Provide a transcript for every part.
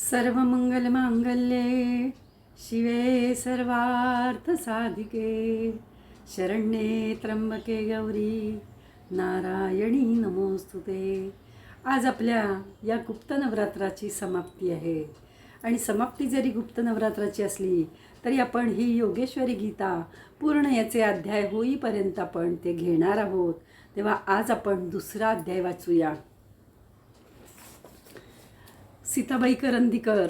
सर्व मंगलमांगले शिवे सर्वार्थ साधिके शरण्ये त्र्यंबके गौरी नारायणी नमोस्तुते. आज आपल्या या गुप्त नवरात्राची समाप्ती आहे. आणि समाप्ती जरी गुप्त नवरात्राची असली तरी आपण ही योगेश्वरी गीता पूर्ण याचे अध्याय होईपर्यंत आपण ते घेणार आहोत. तेव्हा आज आपण दुसरा अध्याय वाचूया. सीताबाई करंदीकर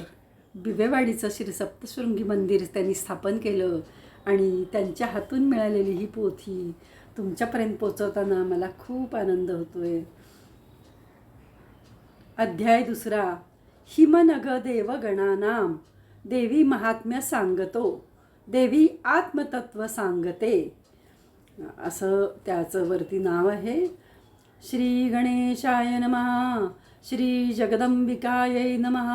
बिबेवाडीचं श्री सप्तशृंगी मंदिर त्यांनी स्थापन केलं आणि त्यांच्या हातून मिळालेली ही पोथी तुमच्यापर्यंत पोचवताना मला खूप आनंद होतोय. अध्याय दुसरा हिमनग देवगणानाम देवी महात्म्य सांगतो देवी आत्मतत्व सांगते. असं त्याचं वरती नाव आहे. श्री गणेशाय नमः. श्री जगदंबिकायै नमः।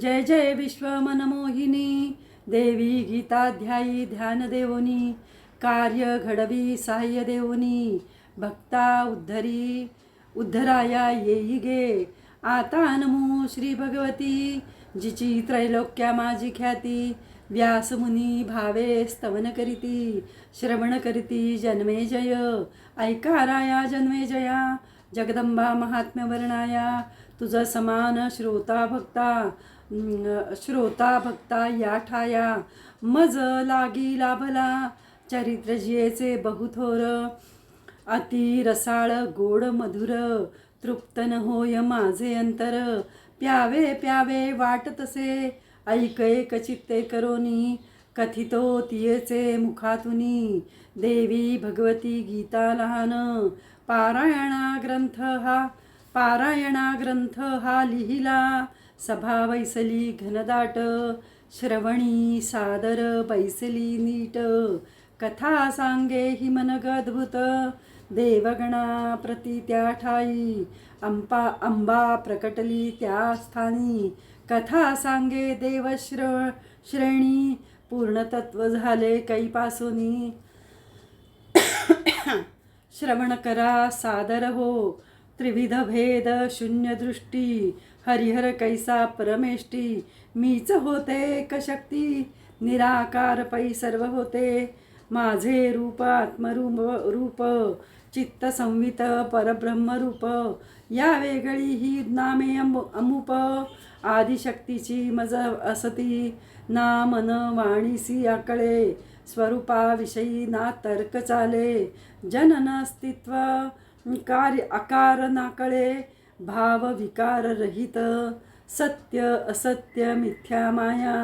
जय जय विश्वमनमोहिनी। देवी गीताध्यायी ध्यानदेवोनी। कार्य घडवी साह्य भक्ता उद्धरी उद्धराया येई गे आता नमो श्री भगवती जिची त्रैलोक्या माझी ख्याती। व्यासमुनी भावे स्तवन करीती। श्रवण करीती जन्मे जय। ऐकाराया जन्मे जया। जगदंबा महात्म्य वर्णाया तुझ समान श्रोता भक्ता श्रोता भक्ता या ठाया मज लागी लाभला चरित्र जियेचे बहुथोर अति रसाळ गोड मधुर तृप्त न होय माझे अंतर प्यावे प्यावे वाट तसे ऐक एक चित्ते करोनी कथितो तियेचे मुखातुनी देवी भगवती गीता लहान पारायणा ग्रंथ हा पारायणा ग्रंथ हा लिहिला सभा वैसली घनदाट श्रवणी सादर बैसली नीट कथा सांगे हिमनग अद्भुत देवगणा प्रती त्या ठाई अंपा अंबा प्रकटली त्या स्थानी कथा सांगे देवश्र श्रेणी पूर्णतत्व झाले कैपासुनी श्रवण करा सादर हो त्रिविध भेद शून्य दृष्टी हरिहर कैसा परमेष्टी मीच होते कशक्ती निराकार पै सर्व होते माझे रूप आत्मरूप रूप चित्त संवित परब्रह्मरूप या वेगळी ही नामे अमु अमुप आदिशक्तीची मज असती नामन वाणीसी आकळे स्वरूपाविषयी ना तर्क चाले जनन अस्तित्व कार्य आकार नाकळे भाव विकार रहित सत्य असत्य मिथ्या माया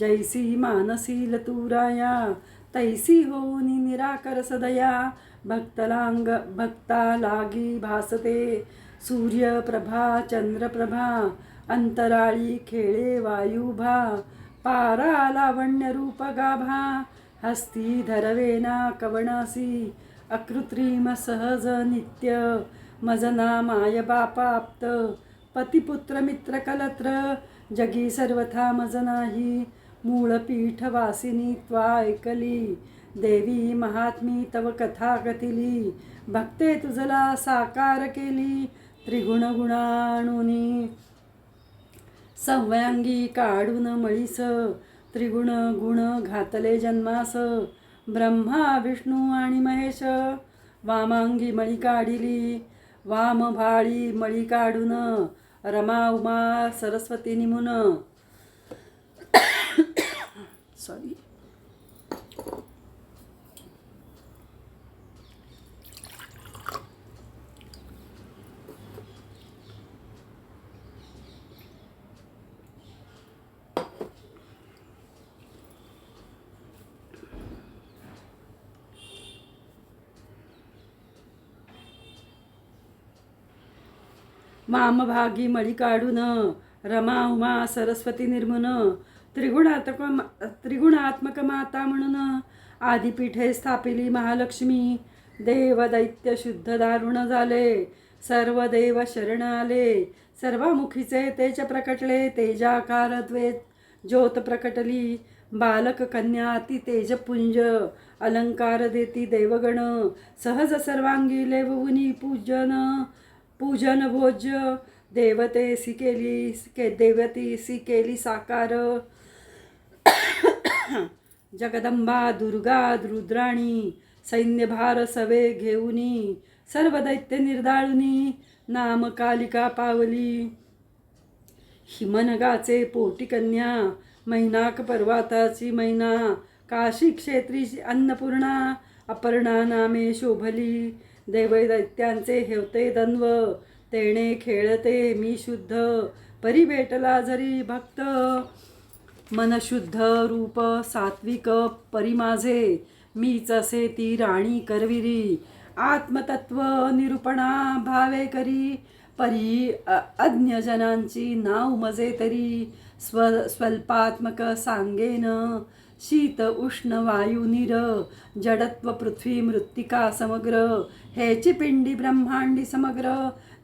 जैसी मानसी तुराया तैसी होनी निराकर सदया भक्तलांग भक्ता लागी भासते सूर्यप्रभा चंद्रप्रभा अंतराळी खेळे वायुभा पारा लावण्य रूप गाभा हस्ती धरवेना कवणासी अकृत्रिम सहज नित्य मजना माय बापाप्त पतिपुत्र मित्र कलत्र जगी सर्वथा मज नाही मूळ पीठ वासिनी त्वा ऐकली देवी महात्मी तव कथा कथिली भक्ते तुझला साकार केली त्रिगुण गुणाणुनी. काढून मळीस त्रिगुण गुण घातले जन्मास. ब्रह्मा विष्णू आणि महेश. वामांगी मळी काढिली. वाम भाळी मळी काढून. रमा उमा सरस्वती निमुन. सॉरी मामभागी मळी काढून रमा उमा सरस्वती निर्मून त्रिगुणात्मक त्रिगुणात्मक माता म्हणून आदिपीठे स्थापिली महालक्ष्मी. देव दैत्य शुद्ध दारुण झाले सर्व देव शरण आले सर्वामुखीचे तेज प्रकटले तेजाकार द्वेत ज्योत प्रकटली. बालक कन्या अति तेजपुंज अलंकार देती देवगण सहज सर्वांगी लेवुनी पूजन. पूजन भोज्य देवतेसी केली के देवतेसी केली साकार. जगदंबा दुर्गा रुद्राणी सैन्यभार सवे घेऊनी सर्व दैत्य निर्दाळुनी नाम कालिका पावली. हिमनगाचे पोटी कन्या मैनाक पर्वताची मैना काशी क्षेत्रीची अन्नपूर्णा अपर्णा नामे शोभली. दैवदैत्यांचे हेवते दन्व तेणे खेळते मी शुद्ध परी भेटला जरी भक्त. मनशुद्ध रूप सात्विक परिमाझे मीच असे ती राणी करविरी. आत्मतत्व निरूपणा भावे करी परी अज्ञजनांची नाव मजे तरी. स्व स्वल्पात्मक सांगेन शीत उष्ण वायू निर जडत्व पृथ्वी मृत्तिका समग्र हेची पिंडी ब्रह्मांडी समग्र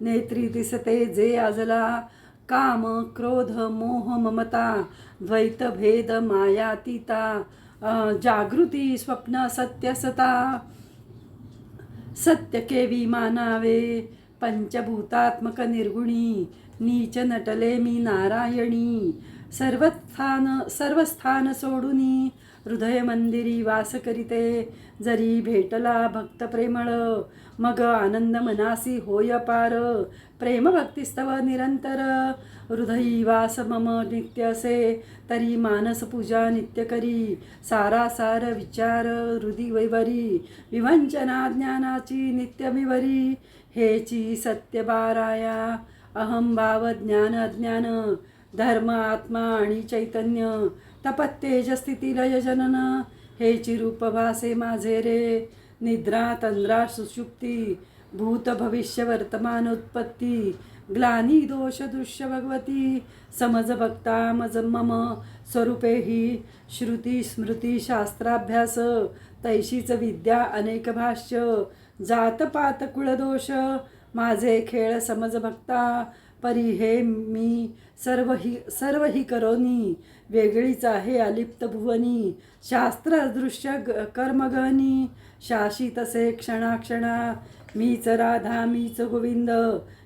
नेत्री दिसते जे आजला काम क्रोध मोह ममता द्वैत भेद मायातीता जागृती स्वप्न सत्यसता सत्य केवी मानावे पंचभूतात्मक निर्गुणी नीच नटले मी नारायणी सर्वस्थान सर्वस्थान सोडूनी हृदय मंदिरी वास करीते जरी भेटला भक्त प्रेमळ मग आनंद मनासी होय पार. प्रेम भक्तिस्तव निरंतर हृदयी वास मम नित्य असे तरी मानस पूजा नित्य करी. सारासार विचार हृदी वैवरी विवंचना ज्ञानाची नित्य विवरी हेची सत्य बाराया अहम भाव ज्ञान अज्ञान धर्म आत्मा आणि चैतन्य तपत्तेज स्थिती लय जनन हे चिरूप भासे माझे रे. निद्रा तंद्रा सुषुप्ती भूत भविष्य वर्तमान उत्पत्ती ग्लानी दोष दृश्य भगवती समज भक्ता मज मम स्वरूपे ही श्रुती स्मृती शास्त्राभ्यास तैशीच विद्या अनेक भाष्य जातपात कुळदोष माझे खेळ समज भक्ता परी हे मी सर्व ही सर्व ही करोनी वेगळीच आहे अलिप्त भुवनी शास्त्रदृश्य ग- कर्मगहनी शाशी तसे क्षणाक्षणा मीच राधा मीच गोविंद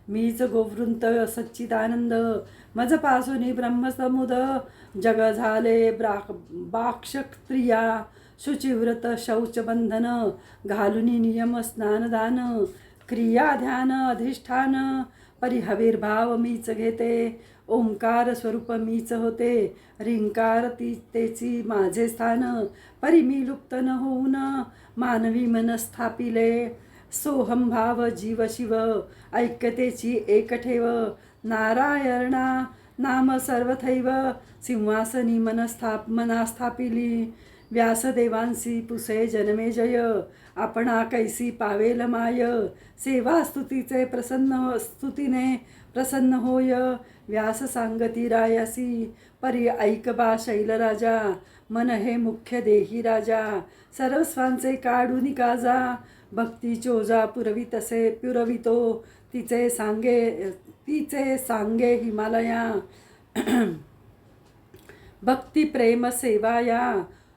मीच गोवृंत सच्चिदानंद मजपासुनी ब्रह्मसमुद जग झाले ब्राक बाक्षक्रिया शुचिव्रत शौचबंधन घालुनी नियम स्नानदान क्रिया ध्यान अधिष्ठान परिहविर्भाव मीच घेते ओंकार स्वरूप मीच होते रिंकार ती तेची माझे स्थान परी मी लुप्त न होऊन मानवी मन स्थापिले सोहम भाव जीव शिव ऐक्यतेची एक ठेव नारायणा नाम सर्वथैव सिंहासनी मनस्थाप मना स्थापिली व्यासदेवांसी पुसे जनमेजय आपणा कैसी पावेल माय। सेवा स्तुतीचे प्रसन्न स्तुतीने प्रसन्न होय। व्यास सांगती रायासी परी ऐकबा शैलराजा मन हे मुख्य देही राजा। सर्वस्वांचे काढून काजा भक्ती चोजा पुरवी तसे पुरवितो। तिचे सांगे तिचे सांगे हिमालया। भक्ती प्रेम सेवाया।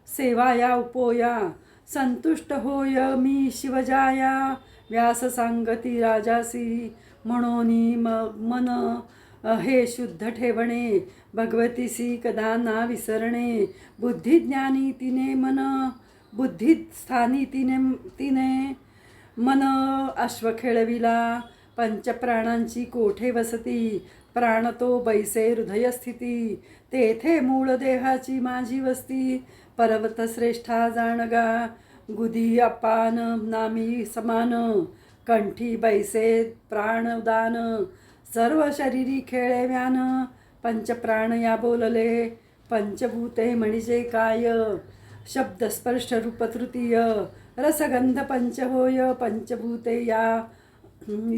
सेवाया उपोया संतुष्ट होय मी शिवजाया व्यास सांगती राजासी म्हणोनी म मन हे शुद्ध ठेवणे भगवतीसी कदा ना विसरणे बुद्धिज्ञानी तिने मन बुद्धिस्थानी तिने तिने मन अश्व खेळविला पंचप्राणांची कोठे वसती प्राण तो बैसे हृदयस्थिती तेथे मूळ देहाची माझी वस्ती पर्वतश्रेष्ठा जाणगा गुदी अपान नामी समान कंठी बैसे प्राणदान सर्व शरीरी खेळे व्यान पंचप्राण या बोलले पंचभूते म्हणजे काय शब्द स्पर्श रूप तृतीय रसगंध पंच होय पंचभूते या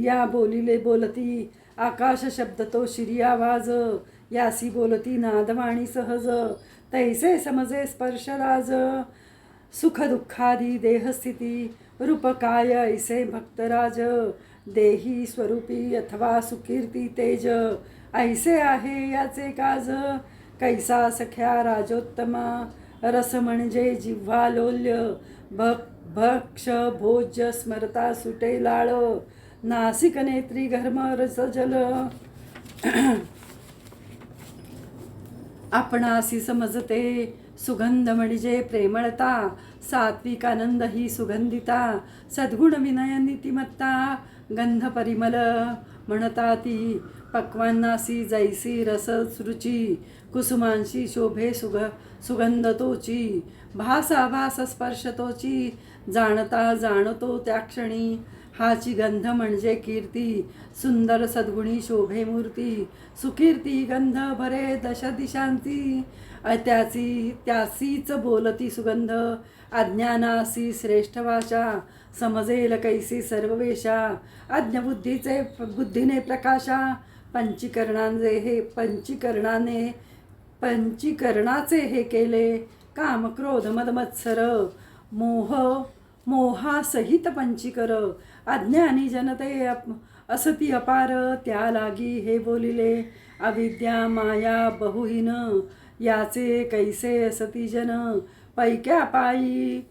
या बोलिले बोलती आकाश शब्द तो शिरी आवाज यासी बोलती नादवाणी सहज. तैसे समजे स्पर्शराज. सुख दुःखादी देहस्थिती. रूप काय ऐसे भक्तराज. देही स्वरूपी अथवा सुकीर्ती तेज. ऐसे आहे याचे काज. कैसा सख्या राजोत्तमा. रस म्हणजे जिव्हा लोल्य भक भक्ष भोज्य स्मरता सुटे लाळ. नासिक नेत्री घर्म रस आपण आपणासी समजते सुगंध म्हणजे प्रेमळता सात्विक आनंद ही सुगंधिता सद्गुण विनय नीतिमत्ता गंध परिमल म्हणता ती पक्वांनासी जैसी रस रुची कुसुमांशी शोभे सुग सुगंध तोची भासा भास स्पर्श तोची जाणता जाणतो त्या क्षणी हाची गंध म्हणजे कीर्ती सुंदर सद्गुणी शोभे मूर्ती सुकीर्ती गंध भरे दश दिशांती. त्याची त्यासीच बोलती सुगंध अज्ञानासी श्रेष्ठ भाषा समजेल कैसी सर्व वेशा अज्ञबुद्धीचे बुद्धीने प्रकाशा पंचीकरणांचे हे पंचीकरणाने पंचीकरणाचे हे केले काम क्रोध मदमत्सर मोह मोहासहित पंचीकर अज्ञानी जनते अप- असती अपार त्या लागी हे बोलिले अविद्या माया बहुहीन याचे कैसे असती जन? पैक्या पायी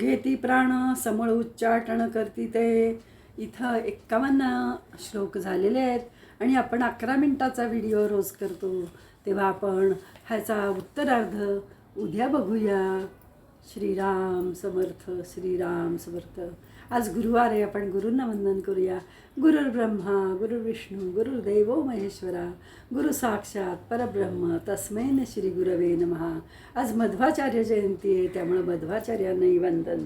घेती प्राण समळ उच्चाटन करती ते. इथं एक्कावन्न श्लोक झालेले आहेत आणि आपण अकरा मिनटाचा व्हिडिओ रोज करतो. तेव्हा आपण ह्याचा उत्तरार्ध उद्या बघूया. श्रीराम समर्थ श्रीराम समर्थ. आज गुरुवार आहे आपण गुरूंना वंदन करूया. गुरुर् ब्रह्मा गुरुर्विष्णू गुरुर्देवो महेश्वरा गुरु साक्षात परब्रह्म तस्मैन श्री गुरवे नमहा आज मध्वाचार्य जयंती आहे त्यामुळं मध्वाचार्यांनाही वंदन.